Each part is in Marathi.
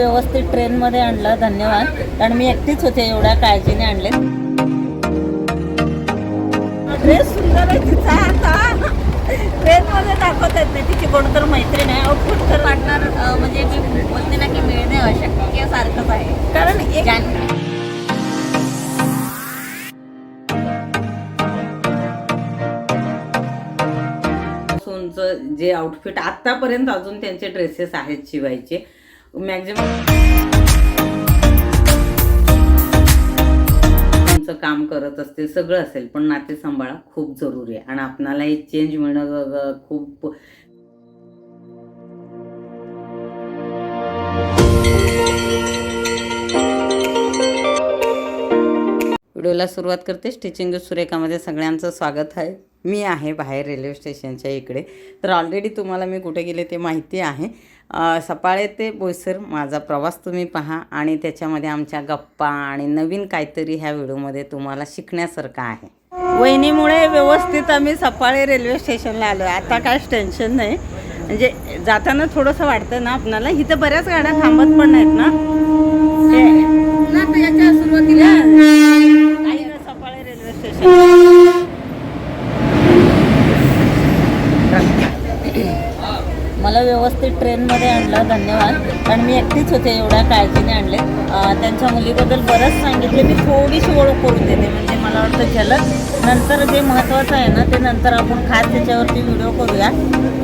व्यवस्थित ट्रेनमध्ये आणलं धन्यवाद. कारण मी एकटीच होते एवढ्या काळजीने आणले. ड्रेस सुंदर आहे तिचा आता. ट्रेनमध्ये दाखवत आहेत नाही तिची कोणतर मैत्रीण आहे. आउटफिट तर वाटणार म्हणजे मी बोलते ना की मिळणे अशक्य सारखंच आहे. कारण एक जे आउटफिट आतापर्यंत अजून त्यांचे ड्रेसेस आहेत शिवायचे मॅक्झिमम तुमचं काम करत असते सगळं असेल पण नाते सांभाळा खूप जरुरी आहे. आणि आपणाला हे चेंज मिळणं खूप व्हिडिओला सुरुवात करते. स्टिचिंग सुरेखामध्ये सगळ्यांचं स्वागत आहे. मी आहे बाहेर रेल्वे स्टेशनच्या इकडे. तर ऑलरेडी तुम्हाला मी कुठे गेले ते माहिती आहे. सपाळे ते बोईसर माझा प्रवास तुम्ही पहा आणि त्याच्यामध्ये आमच्या गप्पा आणि नवीन काहीतरी ह्या व्हिडिओमध्ये तुम्हाला शिकण्यासारखं आहे. वहिनीमुळे व्यवस्थित आम्ही सफाळे रेल्वे स्टेशनला आलो आता काय टेन्शन नाही. म्हणजे जाताना थोडंसं वाटतं ना आपणाला. इथं बऱ्याच गाड्या थांबत पण नाहीत ना. ते- सुरुवातीला. आहे सफाळे रेल्वे स्टेशन मला व्यवस्थित ट्रेनमध्ये आणलं धन्यवाद. कारण मी एकटीच होते एवढ्या काळजीने आणले. त्यांच्या मुलीबद्दल बरंच सांगितले. मी थोडीशी ओळख करून देते म्हणजे मला वाटतं जलद नंतर जे महत्त्वाचं आहे ना ते नंतर आपण खास त्याच्यावरती व्हिडिओ करूया.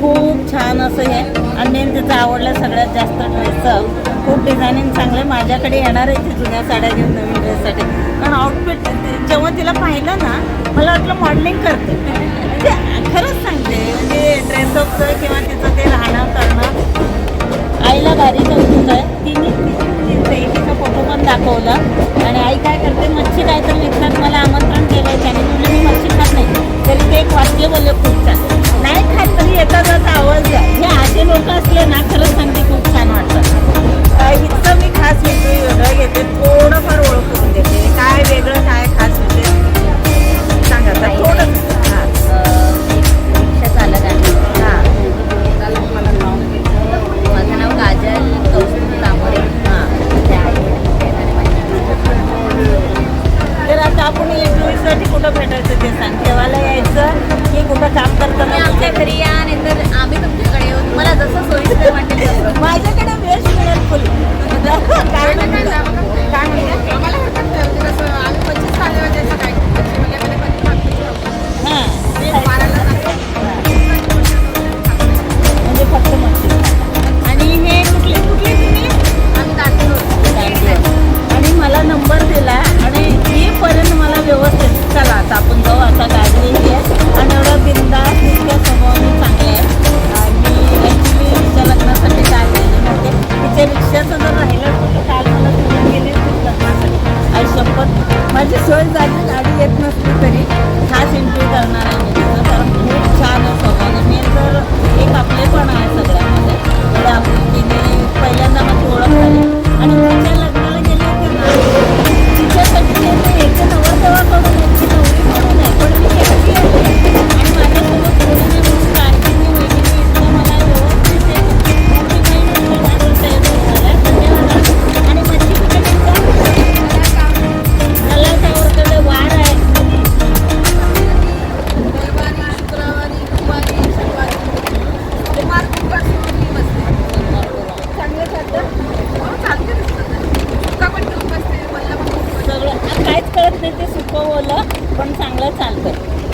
खूप छान असं हे. आणि मेन त्याचं आवडलं सगळ्यात जास्त ड्रेसचं खूप डिझायनिंग चांगलं आहे. माझ्याकडे येणार आहे ती जुन्या साड्या घेऊन नवीन ड्रेससाठी कारण आउटफिट जेव्हा तिला पाहिलं ना मला वाटलं मॉडेलिंग करते. म्हणजे खरंच सांगते. म्हणजे ड्रेसअपचं किंवा तिचं ते राहणं करणं. आईला भारी कौतुक आहे तिने तिचा फोटो पण दाखवला. आणि आई काय करते मच्छी काय तर विकतात. मला आमंत्रण केलं आहे त्याने. म्हणजे मी मच्छी खात नाही. तरी ते एक वाक्य बोलले खूप छान. नाही खात तरी येता जात आवाज हे असे लोक असले ना खरंच सांगते खूप छान वाटतं. अं, इतकं मी खास कुठं भेटायचं ते सांग. ठेवायला यायचं की कुठं काम करताना आमच्या घरी या नाहीतर आम्ही तुमच्याकडे येऊ. तुम्हाला जसं सोयीस्कर वाटेल तसं. माझ्याकडे वेळ मिळेल फुल. काय म्हणते काय म्हणते आम्हाला हरकत नाही म्हणजे कसं आम्ही पंचवीस खाल्ले असं काय पंचवीस म्हणजे आम्हाला पंचवीस मागतो हां. बाराला म्हणजे फक्त गाडी येत नसली तरी खास एंट्री करणार आहे मी तिचं कारण खूप छान आहे आणि मी तर एक आपलेपण आहे सगळ्यामध्ये एवढ्या आपुलकीने पहिल्यांदा माझी ओळख झाली. आणि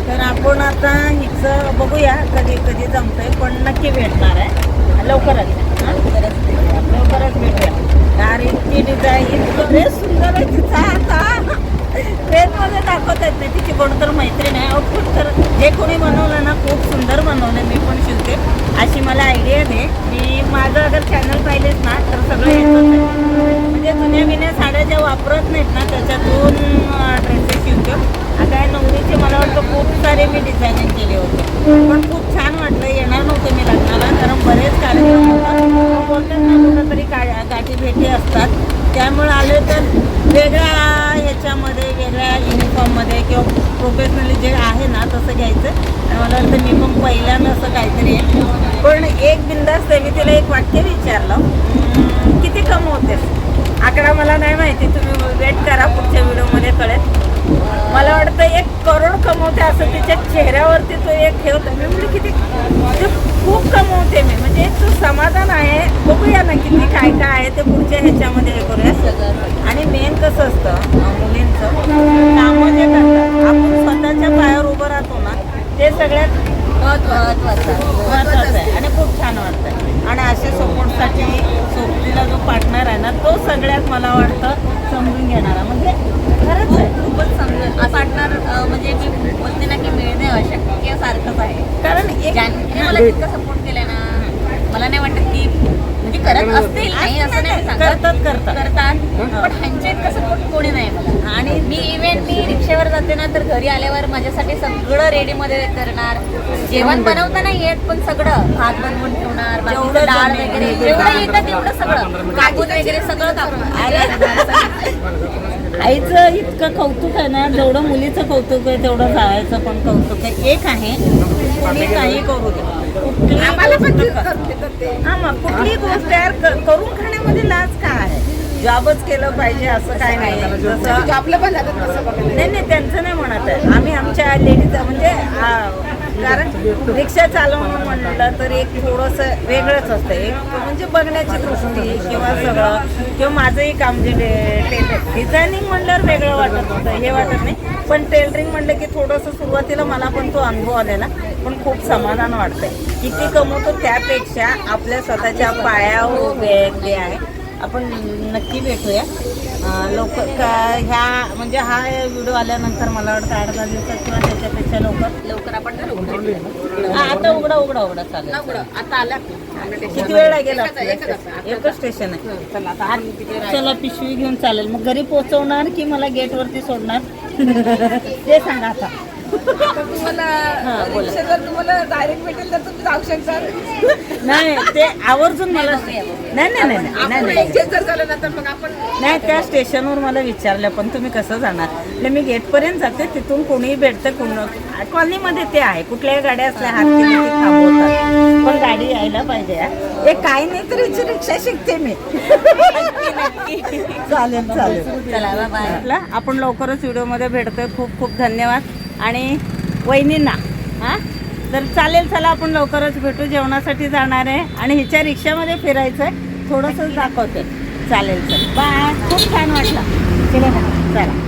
तर आपण आता हिचं बघूया कधी कधी जमतंय पण नक्की भेटणार आहे. लवकरच हां? लवकरच भेटूया. यार ती डिझाईन इतकं ड्रेस सुंदर आहे तिचा आता. ट्रेनमध्ये दाखवत आहेत नाही. तिची कोणतर मैत्रीण आहे. आउटफिट तर जे कोणी बनवलं ना खूप सुंदर बनवलं मी पण शिवते. अशी मला आयडिया दे. मी माझं अगर चॅनल पाहिलेच ना तर सगळं येतच म्हणजे जुन्या बिन्या साड्या ज्या वापरत नाहीत ना त्याच्यातून आता या नवरीचे मला वाटतं खूप सारे मी डिझायनिंग केले होते. पण खूप छान वाटलं येणार नव्हते मी लग्नाला कारण बरेच कार्यक्रम होतात. बोलतात ना कुठंतरी का गाठी भेटी असतात. त्यामुळे आले तर वेगळ्या ह्याच्यामध्ये वेगळ्या युनिफॉर्ममध्ये किंवा प्रोफेशनली जे आहे ना तसं घ्यायचं. मला वाटतं मी पण पहिल्यांदा असं काहीतरी आहे. पण एक बिंदास आहे तिला एक वाक्य विचारलं. किती कमवतेस? आकडा मला नाही माहिती तुम्ही वेट करा पुढच्या व्हिडिओमध्ये कळेल. मला वाटतं एक करोड कमवते असं तिच्या चेहऱ्यावरती तो एक हे होतं. मी म्हणजे किती म्हणजे खूप कमवते मी. म्हणजे एक तो समाधान आहे. बघूया ना किती काय काय आहे ते पुढच्या ह्याच्यामध्ये हे करूया. आणि मेन कसं असतं मुलींचं कामं जे करतात आपण स्वतःच्या पायावर उभं राहतो ना ते सगळ्यात महत्वाचं आहे. आणि खूप छान वाटतं आणि अशा सपोर्टसाठी सोबतीला जो पार्टनर आहे ना तो सगळ्यात मला वाटतं समजून घेणारा. म्हणजे खरंच आहे. खूपच समजून पार्टनर म्हणजे मी बोलते ना की मिळणे अशक्य सारखंच आहे. कारण एक ज्यांनी मला तितका सपोर्ट केलाय ना मला नाही वाटत की म्हणजे करत असतील नाही असं नाही सांगत. करतात, करतात. पण ह्यांच्या इतका सपोर्ट कोणी नाही मला. आणि मी इव्हन मी रिक्षावर जाते ना तर घरी आल्यावर माझ्यासाठी सगळं रेडी मध्ये करणार. जेवण बनवता नाही येत पण सगळं. भात बनवून ठेवणार बाकीचं जेवढं डाळ वगैरे. जेवढं येतं तेवढं सगळं. कापूस वगैरे सगळं कापून. आईचं इतकं कौतुक आहे ना जेवढं मुलीचं कौतुक आहे तेवढं जायचं पण कौतुक आहे. एक आहे कोणी काही करू दे. आम्हाला पण. हा मग कुठलीही गोष्ट यार क- करून खाण्यामध्ये लाज काय आहे? जॉबच केलं पाहिजे असं काय नाही. जसं जॉबला पण बघायला. नाही नाही त्यांचं नाही म्हणत आहे. आम्ही आमच्या लेडीज म्हणजे कारण रिक्षा चालवणं म्हणलं तर एक थोडंसं वेगळंच असतं. एक म्हणजे बघण्याची दृष्टी किंवा सगळं. किंवा माझंही काम जे टेलर डिझायनिंग म्हणल्यावर वेगळं वाटत होतं हे वाटत नाही. पण टेलरिंग म्हणलं की थोडंसं सुरुवातीला मला पण तो अनुभव आलेला पण खूप समाधान वाटतंय. किती कमवतो त्यापेक्षा आपल्या स्वतःच्या पायावर उभे आहे. आपण नक्की भेटूया. अं, लवकर का ह्या म्हणजे हा व्हिडिओ आल्यानंतर मला वाटतं आठ दहा दिवसात किंवा त्याच्यापेक्षा लवकर. लवकर आपण उघडू. हा, आता उघडा उघडा उघडा चालेल उघडं. आता आला किती वेळ लागेल एकच- स्टेशन आहे. चला आता पिशवी घेऊन चालेल. मग घरी पोहोचवणार की मला गेट वरती सोडणार? ते सांगा आता. तुम्हाला बोला. रिक्षा जर तुम्हाला डायरेक्ट भेटेल तर तुम्ही जाऊ शकता. नाही ते आवर्जून मला नाही नाही नाही नाही, नाही आपण नाही exchange जर झालं ना तर मग आपण नाही त्या स्टेशनवर मला विचारलं पण तुम्ही कसं जाणार? म्हणजे मी गेटपर्यंत जाते तिथून कोणीही भेटतं कोण कॉलनीमध्ये ते आहे. कुठल्याही गाड्या असल्या हात केली की थांबवतात. पण गाडी यायला पाहिजे हा. हे काही नाही तर हिची रिक्षा शिकते मी. चालेल चालेल. चला बाय आपण लवकरच व्हिडिओमध्ये भेटतोय. खूप खूप धन्यवाद. आणि वहिनींना हां? तर चालेल चला आपण लवकरच भेटू जेवणासाठी जाणार आहे. आणि हिच्या रिक्षामध्ये फिरायचं आहे थोडंसं दाखवते. चालेल चल. बाय. खूप छान वाटलं. चला चला.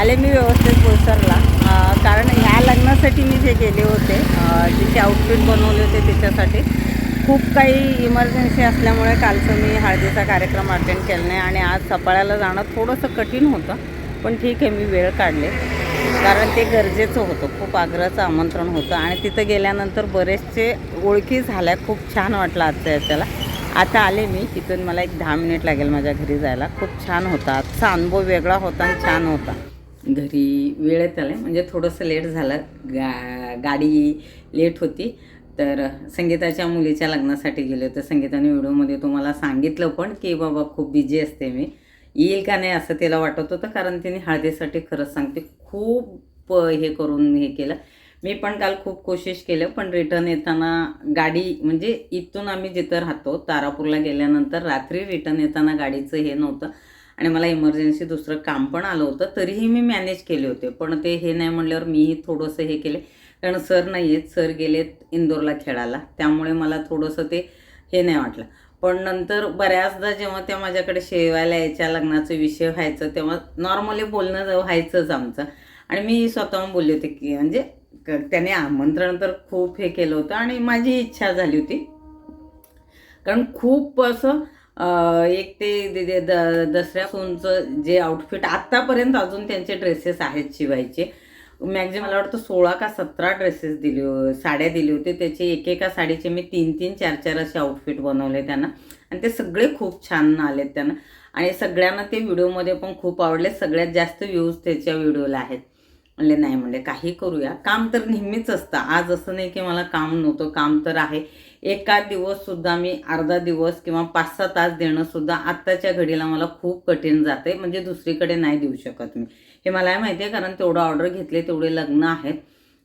आले मी व्यवस्थित पोसरला कारण ह्या लग्नासाठी मी जे गेले होते जिथे आउटफिट बनवले होते त्याच्यासाठी खूप काही इमर्जन्सी असल्यामुळे कालचं मी हळदीचा कार्यक्रम अटेंड केला नाही. आणि आज सपाळ्याला जाणं थोडंसं कठीण होतं. पण ठीक आहे मी वेळ काढले. कारण ते गरजेचं होतं खूप आग्रहाचं आमंत्रण होतं. आणि तिथं गेल्यानंतर बरेचसे ओळखी झाल्या खूप छान वाटलं आजच्या याच्याला. आता आले मी तिथून मला एक दहा मिनिट लागेल माझ्या घरी जायला. खूप छान होता आजचा अनुभव वेगळा होता आणि छान होता. घरी वेळेत आले म्हणजे थोडंसं लेट झालं गा गाडी लेट होती. तर संगीताच्या मुलीच्या लग्नासाठी गेले होते. संगीताने व्हिडिओमध्ये तुम्हाला सांगितलं पण की बाबा खूप बिझी असते मी. येईल का नाही असं तिला वाटत होतं कारण तिने हळदीसाठी खरंच सांगते खूप हे करून हे केलं. मी पण काल खूप कोशिश केलं पण रिटर्न येताना गाडी म्हणजे इथून आम्ही जिथं राहतो तारापूरला गेल्यानंतर रात्री रिटर्न येताना गाडीचं हे नव्हतं. आणि मला इमर्जन्सी दुसरं काम पण आलं होतं तरीही मी मॅनेज केले होते. पण ते हे नाही म्हणल्यावर मीही थोडंसं हे केले. कारण सर नाही आहेत सर गेलेत इंदोरला खेळायला. त्यामुळे मला थोडंसं ते हे नाही वाटलं. पण नंतर बऱ्याचदा जेव्हा त्या माझ्याकडे शेवायला यायच्या लग्नाचा विषय व्हायचं तेव्हा नॉर्मली बोलणं व्हायचंच आमचं. आणि मी स्वतःहून बोलले होते की म्हणजे त्याने आमंत्रण तर खूप हे केलं होतं आणि माझी इच्छा झाली होती. कारण खूप असं एक ते दे- दे- द जे आउटफिट आत्तापर्यंत अजून त्यांचे ड्रेसेस आहेत शिवायचे मॅक्झिमम मला वाटतं सोळा का सतरा ड्रेसेस दिले साड्या दिले होते. त्याचे एकेका साडीचे मी तीन तीन चार चार असे आउटफिट बनवले त्यांना. आणि ते सगळे खूप छान आलेत त्यांना. आणि सगळ्यांना ते व्हिडिओमध्ये पण खूप आवडले. सगळ्यात जास्त व्ह्यूज त्याच्या व्हिडिओला आहेत. म्हणले नाही म्हणले काही करूया. काम तर नेहमीच असतं. आज असं नाही की मला काम नव्हतं. काम तर आहे. एका दिवससुद्धा मी अर्धा दिवस किंवा पाच सहा तास देणंसुद्धा आत्ताच्या घडीला मला खूप कठीण जाते म्हणजे दुसरीकडे नाही देऊ शकत मी. हे मला माहिती आहे कारण तेवढं ऑर्डर घेतले तेवढे लग्न आहेत.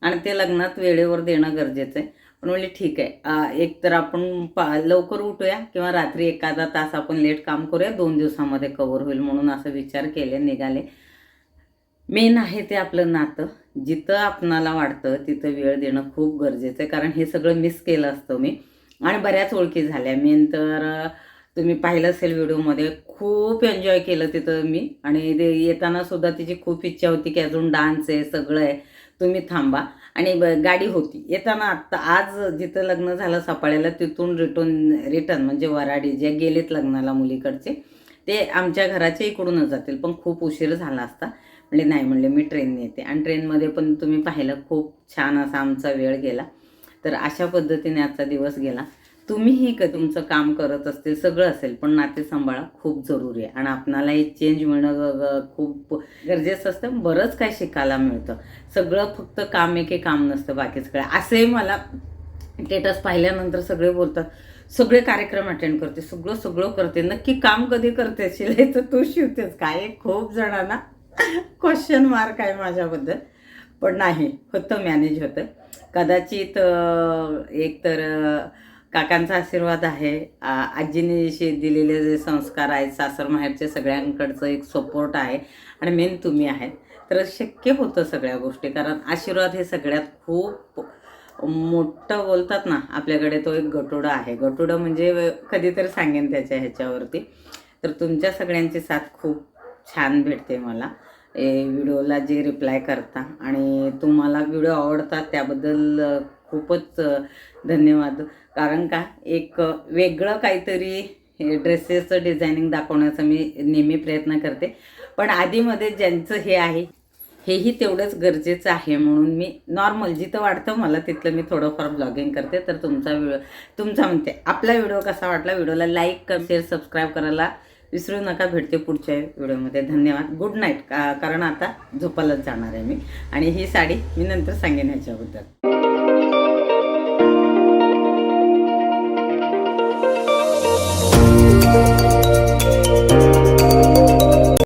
आणि ते लग्नात वेळेवर देणं गरजेचं आहे. पण म्हणजे ठीक आहे. एक तर आपण पा लवकर उठूया किंवा रात्री एखादा तास आपण लेट काम करूया. दोन दिवसामध्ये कवर होईल म्हणून असं विचार केले निघाले. मेन आहे ते आपलं नातं. जिथं आपणाला वाटतं तिथं वेळ देणं खूप गरजेचं आहे. कारण हे सगळं मिस केलं असतं मी. आणि बऱ्याच ओळखी झाल्या. मेन तर तुम्ही पाहिलं असेल व्हिडिओमध्ये. खूप एन्जॉय केलं तिथं मी. आणि ते येताना सुद्धा तिची खूप इच्छा होती की अजून डान्स आहे सगळं आहे. तुम्ही थांबा. आणि गाडी होती. येताना आत्ता आज जिथं लग्न झालं सपाळ्याला तिथून रिटर्न रिटर्न म्हणजे वराडी जे गेलेत लग्नाला मुलीकडचे ते आमच्या घराच्या इकडूनच जातील. पण खूप उशीर झाला असता. म्हणजे नाही म्हणले मी ट्रेनने येते. आणि ट्रेनमध्ये पण तुम्ही पाहिलं खूप छान असा आमचा वेळ गेला. तर अशा पद्धतीने आजचा दिवस गेला. तुम्हीही क तुमचं काम करत असतील सगळं असेल पण नाते सांभाळा खूप जरुरी आहे. आणि आपणाला हे चेंज मिळणं ग- खूप गरजेचं असतं. बरंच काय शिकायला मिळतं. सगळं फक्त काम एके काम नसतं बाकी काय असे मला स्टेटस पाहिल्यानंतर सगळे बोलतात सगळे कार्यक्रम अटेंड करते सगळं सगळं करते. नक्की काम कधी करते शिलाई तर तू शिवतेस काय खूप जणांना क्वेश्चन मार्क आहे माझ्याबद्दल. पण नाही होतं मॅनेज होतं. कदाचित एक तर काकांचा आशीर्वाद आहे. आजीने जे दिलेले जे संस्कार आहेत सासर माहेरचे सगळ्यांकडचं एक सपोर्ट आहे आणि मेन तुम्ही आहेत. तर शक्य होतं सगळ्या गोष्टी कारण आशीर्वाद हे सगळ्यात खूप मोठं बोलतात ना आपल्याकडे तो एक गटोडा आहे. गटोडा म्हणजे कधीतरी सांगेन त्याच्या ह्याच्यावरती. तर तुमच्या सगळ्यांची साथ खूप छान भेटते मला. ए व्हिडिओला जे रिप्लाय करता आणि तुम्हाला व्हिडिओ आवडतात त्याबद्दल खूपच धन्यवाद. कारण का एक वेगळं काहीतरी ड्रेसेसचं डिझायनिंग दाखवण्याचा मी नेहमी प्रयत्न करते. पण आधीमध्ये ज्यांचं हे आहे हेही तेवढंच गरजेचं आहे म्हणून मी नॉर्मल जिथं वाटतं मला तिथलं मी थोडंफार ब्लॉगिंग करते. तर तुमचा व्हिडिओ तुमचा म्हणते आपला व्हिडिओ कसा वाटला व्हिडिओला लाईक कर शेअर सबस्क्राईब करायला विसरू नका. भेटते पुढच्या व्हिडिओमध्ये. धन्यवाद. Good night. का कारण आता झोपायलाच जाणार आहे मी. आणि ही साडी मी नंतर सांगेन ह्याच्याबद्दल.